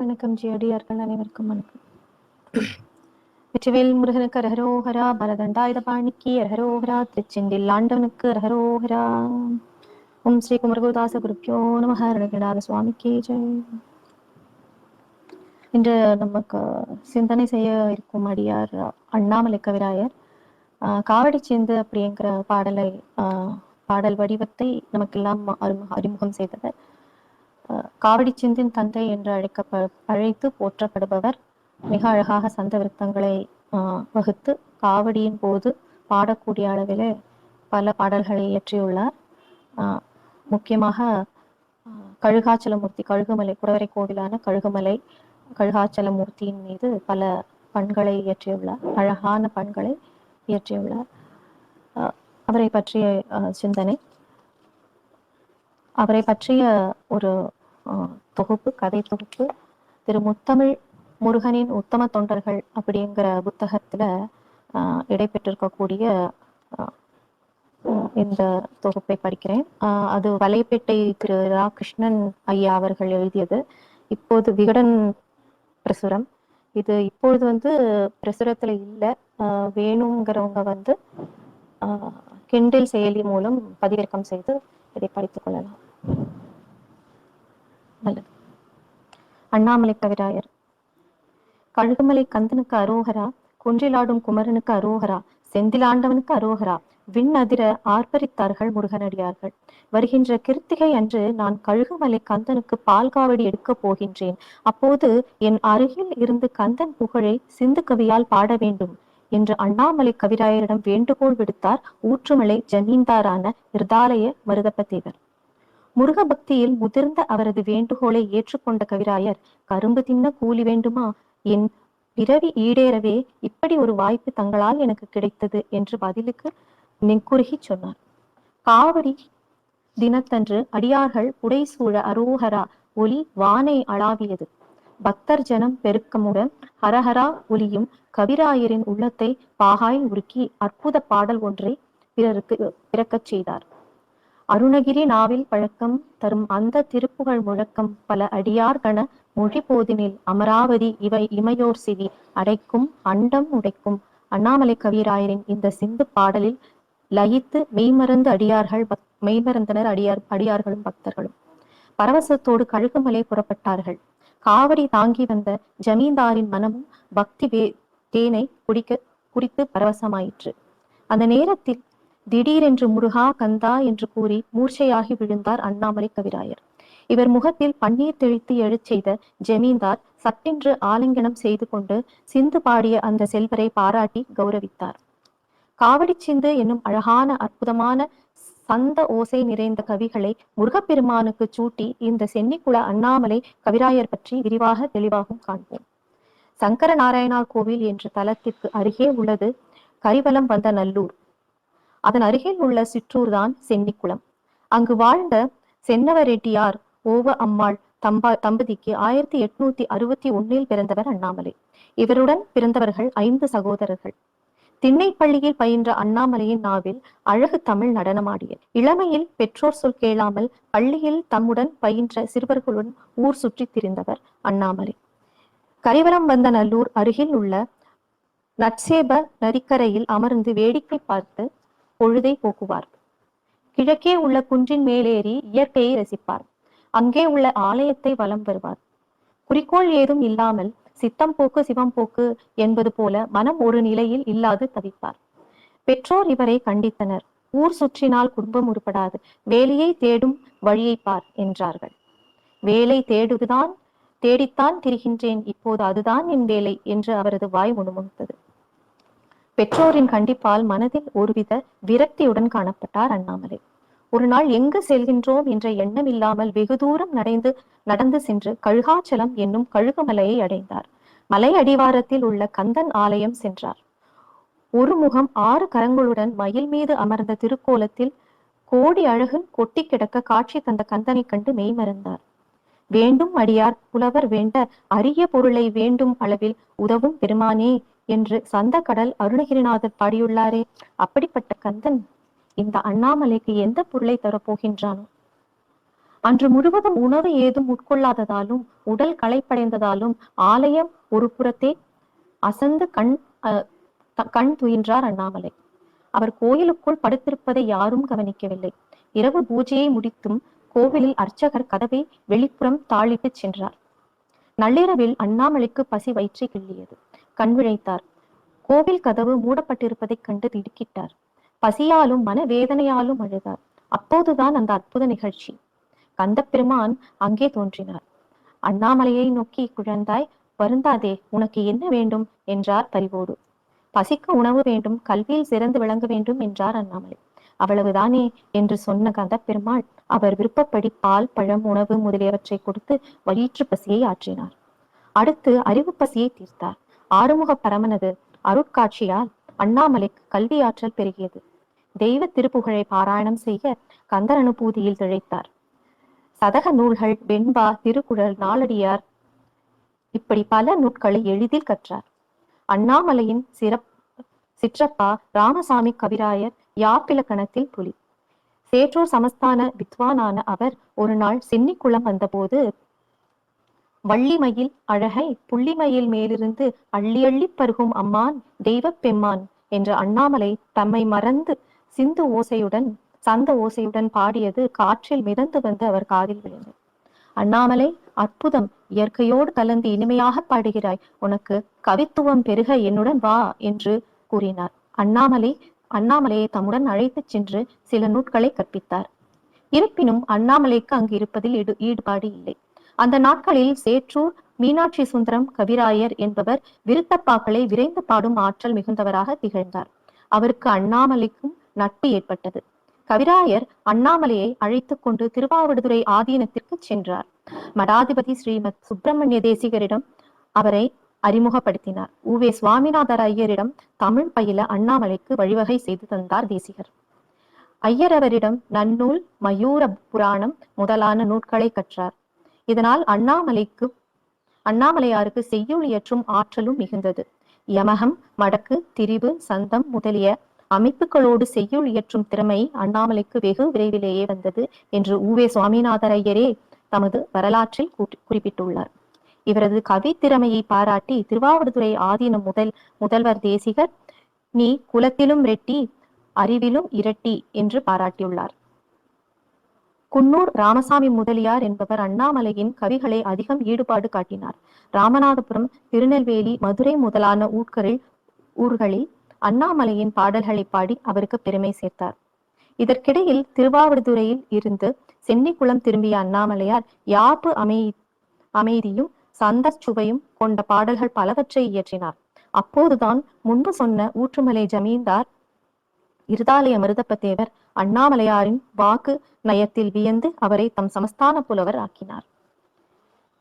வணக்கம் ஜி அடியார்கள் அனைவருக்கும் வணக்கம். வெற்றிவேல் முருகனுக்கு அரஹரோஹரா பரதண்டாயுத பாணிக்கு அரஹரோஹரா திருச்செந்தில் ஆண்டவனுக்கு அரஹரோஹரா. ஓம் ஸ்ரீ குமரகுருதாச குருப்பியோ நம அருணகிரிநாத சுவாமிக்கே ஜெய். இன்று நமக்கு சிந்தனை செய்ய இருக்கும் அடியார் அண்ணாமலை கவிராயர் காவடி சேர்ந்து அப்படிங்கிற பாடலை பாடல் வடிவத்தை நமக்கெல்லாம் அறிமுக அறிமுகம் செய்தவர். காவடி சிந்தின் தந்தை என்று அழைக்க அழைத்து போற்றப்படுபவர். மிக அழகாக சந்த விருத்தங்களை ஆஹ் வகுத்து காவடியின் போது பாடக்கூடிய அளவிலே பல பாடல்களை இயற்றியுள்ளார். ஆஹ் முக்கியமாக கழுகாச்சலமூர்த்தி கழுகுமலை குடவரை கோவிலான கழுகுமலை கழுகாச்சலமூர்த்தியின் மீது பல பண்களை இயற்றியுள்ளார். அழகான பண்களை இயற்றியுள்ளார். ஆஹ் அவரை பற்றிய சிந்தனை. அவரை பற்றிய ஒரு தொகுப்பு கதை தொகுப்பு. திரு முத்தமிழ் முருகனின் உத்தம தொண்டர்கள் அப்படிங்கிற புத்தகத்துல ஆஹ் இடைபெற்றிருக்கக்கூடிய இந்த தொகுப்பை படிக்கிறேன். அது வலைப்பேட்டை திரு ரா கிருஷ்ணன் ஐயா அவர்கள் எழுதியது. இப்போது விகடன் பிரசுரம். இது இப்பொழுது வந்து பிரசுரத்துல இல்லை. வேணுங்கிறவங்க வந்து ஆஹ் கிண்டில் செயலி மூலம் பதிவிறக்கம் செய்து இதை படித்துக் கொள்ளலாம். நல்லது அண்ணாமலை கவிராயர் கழுகுமலை கந்தனுக்கு அரோகரா குன்றிலாடும் குமரனுக்கு அரோகரா செந்திலாண்டவனுக்கு அரோகரா விண் அதிர ஆர்ப்பரித்தார்கள் முருகனடியார்கள். வருகின்ற கிருத்திகை அன்று நான் கழுகுமலை கந்தனுக்கு பால் காவடி எடுக்கப் போகின்றேன். அப்போது என் அருகில் இருந்து கந்தன் புகழை சிந்து கவியால் பாட வேண்டும் என்று அண்ணாமலை கவிராயரிடம் வேண்டுகோள் விடுத்தார். ஊற்றுமலை ஜமீன்தாரான இருதாலய மருதப்ப தேவர் முருக பக்தியில் முதிர்ந்த அவரது வேண்டுகோளை ஏற்றுக்கொண்ட கவிராயர் கரும்பு தின்ன கூலி வேண்டுமா? என் பிறவி ஈடேறவே இப்படி ஒரு வாய்ப்பு தங்களால் எனக்கு கிடைத்தது என்று பதிலுக்கு நெக்குருகி சொன்னார். காவடி தினத்தன்று அடியார்கள் புடைசூழ அரோஹரா ஒலி வானை அளாவியது. பக்தர் ஜனம் பெருக்கமுடன் ஹரஹரா ஒலியும் கவிராயரின் உள்ளத்தை பாகாய் உருக்கி அற்புத பாடல் ஒன்றை பிறருக்கு பிறக்கச் செய்தார். அருணகிரி நாவில் பழக்கம் தரும் அந்த திருப்புகழ் முழக்கம் பல அடியார் கண மொழி போதினில் அமராவதி இவை இமையோர் சிவி அடைக்கும் அண்டம் உடைக்கும். அண்ணாமலை கவிராயரின் இந்த சிந்து பாடலில் லயித்து மெய்மறந்து அடியார்கள் பக் மெய்மறந்தனர் அடியார் அடியார்களும் பக்தர்களும். பரவசத்தோடு கழுகுமலை புறப்பட்டார்கள். காவடி தாங்கி வந்த ஜமீன்தாரின் மனமும் பக்தி வே தேனை குடிக்க குடித்து பரவசமாயிற்று. அந்த நேரத்தில் திடீரென்று முருகா கந்தா என்று கூறி மூர்ச்சையாகி விழுந்தார் அண்ணாமலை கவிராயர். இவர் முகத்தில் பன்னீர் தெளித்து எழச் செய்த ஜமீன்தார் சட்டென்று ஆலிங்கனம் செய்து கொண்டு சிந்து பாடிய அந்த செல்வரை பாராட்டி கௌரவித்தார். காவடி சிந்து என்னும் அழகான அற்புதமான சந்த ஓசை நிறைந்த கவிகளை முருகப்பெருமானுக்கு சூட்டி இந்த சென்னிக்குள அண்ணாமலை கவிராயர் பற்றி விரிவாக தெளிவாகவும் காண்போம். சங்கர நாராயணா கோவில் என்ற தலத்திற்கு அருகே உள்ளது கரிவலம் வந்த நல்லூர். அதன் அருகில் உள்ள சிற்றூர் தான் சென்னிக்குளம். அங்கு வாழ்ந்த சென்னவ ரெட்டியார் ஓவ அம்மாள் தம்பா தம்பதிக்கு ஆயிரத்தி எட்நூத்தி அறுபத்தி ஒன்னில் பிறந்தவர் அண்ணாமலை. இவருடன் பிறந்தவர்கள் ஐந்து சகோதரர்கள். திண்ணைப்பள்ளியில் பயின்ற அண்ணாமலையின் நாவில் அழகு தமிழ் நடனமாடியது. இளமையில் பெற்றோர் சொல் கேளாமல் பள்ளியில் தம்முடன் பயின்ற சிறுவர்களுடன் ஊர் சுற்றி திரிந்தவர் அண்ணாமலை. கரிவரம் வந்த நல்லூர் அருகில் உள்ள நட்சேப நரிக்கரையில் அமர்ந்து வேடிக்கை பார்த்து பொழுதை போக்குவார். கிழக்கே உள்ள குன்றின் மேலேறி இயற்கையை ரசிப்பார். அங்கே உள்ள ஆலயத்தை வலம் வருவார். குறிக்கோள் ஏதும் இல்லாமல் சித்தம் போக்கு சிவம் போக்கு என்பது போல மனம் ஒரு நிலையில் இல்லாது தவிப்பார். பெற்றோர் இவரை கண்டித்தனர். ஊர் சுற்றினால் குடும்பம் உருப்படாது. வேலையை தேடும் வழியை பார் என்றார்கள். வேலை தேடுதுதான் தேடித்தான் திரிகின்றேன். இப்போது அதுதான் என் வேலை என்று அவரது வாய் முணுமுணுத்தது பெற்றோரின் கண்டிப்பால் மனதில் ஒருவித விரக்தியுடன் காணப்பட்டார் அண்ணாமலை. ஒரு நாள் எங்கு செல்கின்றோம் என்ற எண்ணம் இல்லாமல் வெகு தூரம் நடந்து நடந்து சென்று கழுகாச்சலம் என்னும் கழுகுமலையை அடைந்தார். மலை அடிவாரத்தில் உள்ள கந்தன் ஆலயம் சென்றார். ஒரு முகம் ஆறு கரங்களுடன் மயில் மீது அமர்ந்த திருக்கோலத்தில் கோடி அழகு கொட்டி கிடக்க காட்சி தந்த கந்தனை கண்டு மெய்மறந்தார் வேண்டும் அடியார் புலவர் வேண்ட அரிய பொருளை வேண்டும் அளவில் உதவும் பெருமானே என்று சந்த கடல் அருணகிரிநாதர் பாடியுள்ளாரே. அப்படிப்பட்ட கந்தன் இந்த அண்ணாமலைக்கு எந்த பொருளை தரப்போகின்றானோ? அன்று முழுவதும் உணவு ஏதும் உட்கொள்ளாததாலும் உடல் களைப்படைந்ததாலும் ஆலயம் ஒரு புறத்தே அசந்து கண் அஹ், த- கண் துயின்றார் அண்ணாமலை. அவர் கோயிலுக்குள் படுத்திருப்பதை யாரும் கவனிக்கவில்லை. இரவு பூஜையை முடித்தும் கோவிலில் அர்ச்சகர் கதவை வெளிப்புறம் தாளிட்டுச் சென்றார். நள்ளிரவில் அண்ணாமலைக்கு பசி வயிற்றை கிள்ளியது. கண் விழைத்தார் கோவில் கதவு மூடப்பட்டிருப்பதைக் கண்டு திடுக்கிட்டார். பசியாலும் மனவேதனையாலும் அழுதார். அப்போதுதான் அந்த அற்புத நிகழ்ச்சி. கந்தப்பெருமான் அங்கே தோன்றினார். அண்ணாமலையை நோக்கி குழந்தாய் வருந்தாதே உனக்கு என்ன வேண்டும்? என்றார் பரிவோடு. பசிக்கு உணவு வேண்டும் கல்வியில் சிறந்து விளங்க வேண்டும் என்றார் அண்ணாமலை. அவ்வளவுதானே என்று சொன்ன கந்தப்பெருமாள் அவர் விருப்பப்படி பால் பழம் உணவு முதலியவற்றை கொடுத்து வயிற்று பசியை ஆற்றினார். அடுத்து அறிவு பசியை தீர்த்தார். ஆறுமுக பரமனது அருட்காட்சியால் அண்ணாமலைக்கு கல்வி ஆற்றல் பெருகியது. தெய்வ திருப்புகழை பாராயணம் செய்ய கந்தர் அனுபூதியில் திழைத்தார். சதக நூல்கள் வெண்பா திருக்குறள் நாளடியார் இப்படி பல நூட்களை எளிதில் கற்றார். அண்ணாமலையின் சிறப் சிற்றப்பா ராமசாமி கவிராயர் யாப்பிலக்கணத்தில் புலி. சேற்றூர் சமஸ்தான வித்வானான அவர் ஒரு நாள் சென்னிக்குளம் வந்தபோது வள்ளிமயில் அழகை புள்ளிமயில் மேலிருந்து அள்ளி அள்ளி பருகும் அம்மான் தெய்வப் பெம்மான் என்ற அண்ணாமலை தம்மை மறந்து சிந்து ஓசையுடன் சந்த ஓசையுடன் பாடியது காற்றில் மிதந்து வந்து அவர் காதில் விழுந்தது. அண்ணாமலை அற்புதம் இயற்கையோடு கலந்து இனிமையாக பாடுகிறாய். உனக்கு கவித்துவம் பெருக என்னுடன் வா என்று கூறினார். அண்ணாமலை அண்ணாமலையை தம்முடன் அழைத்துச் சென்று சில நூட்களை கற்பித்தார். இருப்பினும் அண்ணாமலைக்கு அங்கு இருப்பதில் ஈடு ஈடுபாடு இல்லை. அந்த நாட்களில் சேற்றூர் மீனாட்சி சுந்தரம் கவிராயர் என்பவர் விருத்தப்பாக்களை விரைந்து பாடும் ஆற்றல் மிகுந்தவராக திகழ்ந்தார். அவருக்கு அண்ணாமலைக்கும் நட்பு ஏற்பட்டது. கவிராயர் அண்ணாமலையை அழைத்துக் கொண்டு திருவாவடுதுறை ஆதீனத்திற்கு சென்றார். மடாதிபதி ஸ்ரீமத் சுப்பிரமணிய தேசிகரிடம் அவரை அறிமுகப்படுத்தினார். உவே சுவாமிநாதர் ஐயரிடம் தமிழ் பயில அண்ணாமலைக்கு வழிவகை செய்து தந்தார் தேசிகர். ஐயர் அவரிடம் நன்னூல் மயூர புராணம் முதலான நூட்களை கற்றார். இதனால் அண்ணாமலைக்கு அண்ணாமலையாருக்கு செய்யுள் இயற்றும் ஆற்றலும் மிகுந்தது. யமகம் மடக்கு திரிபு சந்தம் முதலிய அமைப்புகளோடு செய்யுள் இயற்றும் திறமை அண்ணாமலைக்கு வெகு விரைவிலேயே வந்தது என்று ஊவே சுவாமிநாதர் ஐயரே தமது வரலாற்றில் குறிப்பிட்டுள்ளார். இவரது கவி திறமையை பாராட்டி திருவாவடுதுறை ஆதீனம் முதல் முதல்வர் தேசிகர் நீ குலத்திலும் ரெட்டி அறிவிலும் இரட்டி என்று பாராட்டியுள்ளார். குன்னூர் ராமசாமி முதலியார் என்பவர் அண்ணாமலையின் கவிகளை அதிகம் ஈடுபாடு காட்டினார். ராமநாதபுரம் திருநெல்வேலி மதுரை முதலான ஊர்களில் ஊர்களில் அண்ணாமலையின் பாடல்களை பாடி அவருக்கு பெருமை சேர்த்தார். இதற்கிடையில் திருவாவடுதுறையில் இருந்து சென்னிக்குளம் திரும்பிய அண்ணாமலையார் யாப்பு அமை அமைதியும் சந்த சுவையும் கொண்ட பாடல்கள் பலவற்றை இயற்றினார். அப்போதுதான் முன்பு சொன்ன ஊற்றுமலை ஜமீன்தார் இருதாலய மிருதப்பத்தேவர் அண்ணாமலையாரின் வாக்கு நயத்தில் வியந்து அவரை தம் சமஸ்தான புலவர் ஆக்கினார்.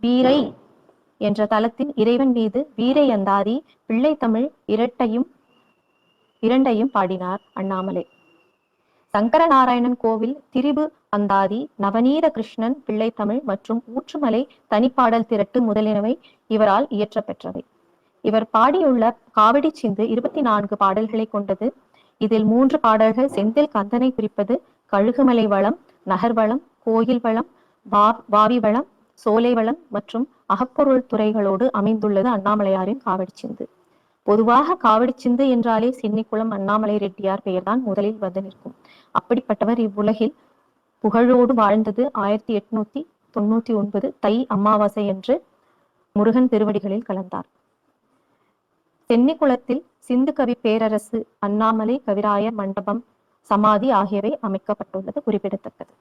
வீரை என்ற தலத்தின் இறைவன் மீது வீரை அந்தாதி பிள்ளை தமிழ் இரட்டையும் இரண்டையும் பாடினார் அண்ணாமலை. சங்கரநாராயணன் கோவில் திரிபு அந்தாதி நவநீத கிருஷ்ணன் பிள்ளை தமிழ் மற்றும் ஊற்றுமலை தனிப்பாடல் திரட்டு முதலியவை இவரால் இயற்றப்பெற்றவை இவர் பாடியுள்ள காவடி சிந்து இருபத்தி நான்கு பாடல்களை கொண்டது இதில் மூன்று பாடல்கள் செந்தில் கந்தனை குறிப்பது கழுகுமலை வளம் நகர்வளம் கோயில் வளம் வா வாவி வளம் சோலை வளம் மற்றும் அகப்பொருள் துறைகளோடு அமைந்துள்ளது அண்ணாமலையாரின் காவடி சிந்து. பொதுவாக காவடி சிந்து என்றாலே சின்னிக்குளம் அண்ணாமலை ரெட்டியார் பெயர்தான் முதலில் வந்து நிற்கும். அப்படிப்பட்டவர் இவ்வுலகில் புகழோடு வாழ்ந்தது ஆயிரத்தி எட்நூத்தி தொண்ணூத்தி ஒன்பது தை அமாவாசை என்று முருகன் திருவடிகளில் கலந்தார். தென்னிக்குளத்தில் சிந்து கவி பேரரசு அண்ணாமலை கவிராயர் மண்டபம் சமாதி ஆகியவை அமைக்கப்பட்டுள்ளது குறிப்பிடத்தக்கது.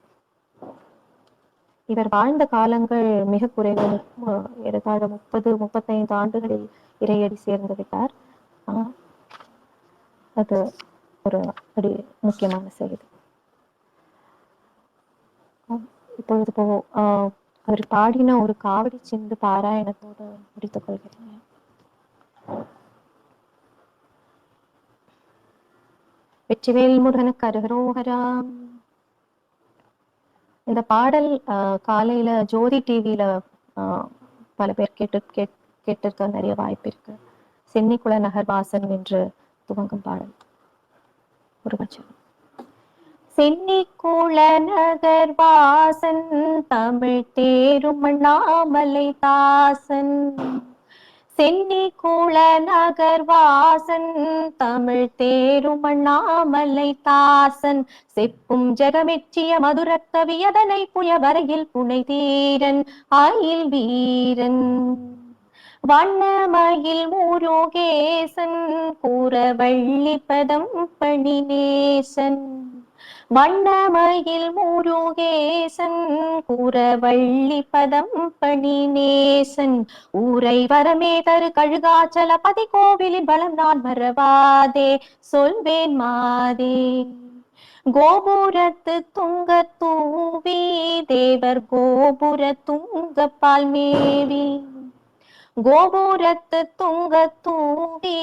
இவர் வாழ்ந்த காலங்கள் மிக குறைவு. மு- ஏறத்தாழ முப்பது முப்பத்தைந்து ஆண்டுகளில் இறையடி சேர்ந்து விட்டார். ஆஹ் அது ஒரு அடி முக்கியமான செய்தி. இப்பொழுது போ ஆஹ் அவர் பாடின ஒரு காவடி சிந்து பாராயணத்தோடு முடித்துக் கொள்கிறேன். வெற்றிவேல் முருகனுக்கு அருகரோகரா இந்த பாடல் காலையில ஜோதி டிவியில பல பேர் கேட்டு கேட் கேட்டிருக்க நிறைய வாய்ப்பு இருக்கு. சென்னிக்குள நகர் வாசன் என்று துவங்கும் பாடல். முருகன் சென்னிக்கூள நகர் வாசன் தமிழ் தேரும் அண்ணாமலை தாசன் சென்னி சென்னிக்கூள நகர் வாசன் தமிழ் தேரும் அண்ணாமலை தாசன் செப்பும் ஜெகமெச்சிய மதுரக் கவியதனை புய வரையில் புனை தீரன் ஆயில் வீரன். வண்ணமயில் முருகேசன் கூற வள்ளிப்பதம் பணிநேசன். வண்ணமயில் முருகேசன் கூறவள்ளி பதம் பணி நேசன் ஊரை வரமே தரு கழுகாச்சல பதி கோவிலின் பலம் நான் மறவாதே சொல்வேன் மாதே. கோபுரத்து துங்க தூவி தேவர் கோபுர துங்க பால் மேவி. கோபுரத்து துங்க தூவி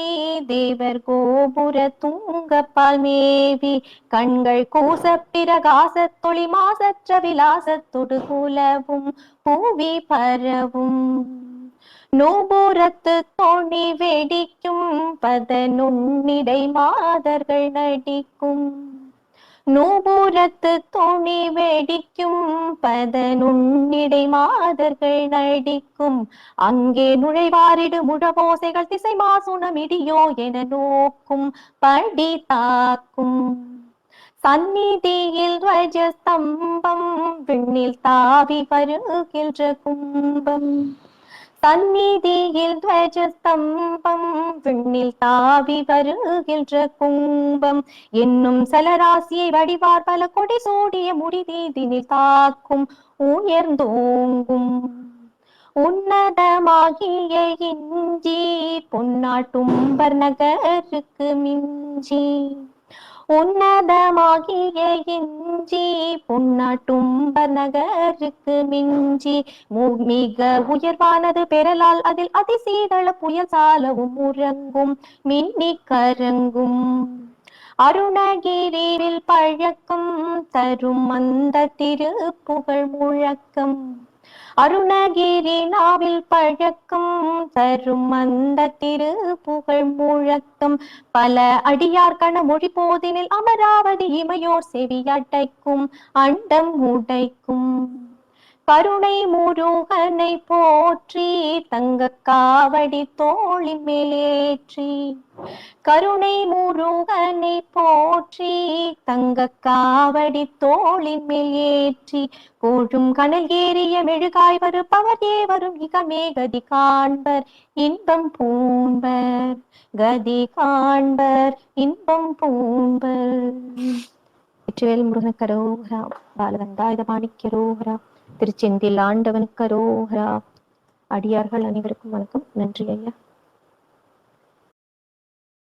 தேவர் கோபுர துங்க பால் மேவி. கண்கள் கூச பிரகாச தொழி மாசற்ற விலாசத்தொடு குலவும் பூவி பரவும். நூபுரத்து தோணி வெடிக்கும் பத நுண்ணிடை மாதர்கள் நடிக்கும். நூபுரத்து துணி வெடிக்கும் பத மாதர்கள் நடிக்கும். அங்கே நுழைவாரிடு முழவோசைகள் திசை மாசுணம் இடியோ என நோக்கும் படி தாக்கும். சந்நிதியில் ரஜஸ்தம்பம் விண்ணில் தாவி வருகின்ற கும்பம். சந்நிதியில் துவஜஸ்தம்பம் விண்ணில் தாவி வருகின்ற கும்பம். என்னும் சலராசியை வடிவார் பல கொடி சூடிய முடிதீதினில் தாக்கும் உயர்ந்தோங்கும். உன்னதமாகிய இஞ்சி பொன்னாட்டும்பர் நகருக்கு மிஞ்சி. உன்னதமாகிய இஞ்சி புன்னாட்டும்ப நகருக்கு மிஞ்சி. மிக உயர்வானது பெறலால் அதில் அதிசீதள புயல் சாலவும் உறங்கும் மின்னி கரங்கும். அருணகிரியில் பழக்கம் தரும் அந்த திருப்புகழ் முழக்கம். அருணகிரி நாவில் பழக்கம் தரும் அந்த திரு புகழ் முழக்கம். பல அடியார் கண மொழி போதினில் அமராவதி இமையோர் செவியடைக்கும் அண்டம் உடைக்கும். கருணை முருகனை போற்றி தங்க காவடி தோளின் மேலேற்றி கருணை முருகனை போற்றி தங்க காவடி தோளின் மேல் ஏற்றி. கோழும் கனல் ஏறிய மெழுகாய் வருபவர் ஏவரும் இகமே கதி காண்பர் இன்பம் பூண்பர். கதி காண்பர் இன்பம் பூண்பர். வெற்றிவேல் முருகன் கரோகரா பாலவந்தாயுத மாணிக்கரோகரா திருச்செந்தில் ஆண்டவனுக்கு கரோஹரா அடியார்கள் அனைவருக்கும் வணக்கம். நன்றி ஐயா.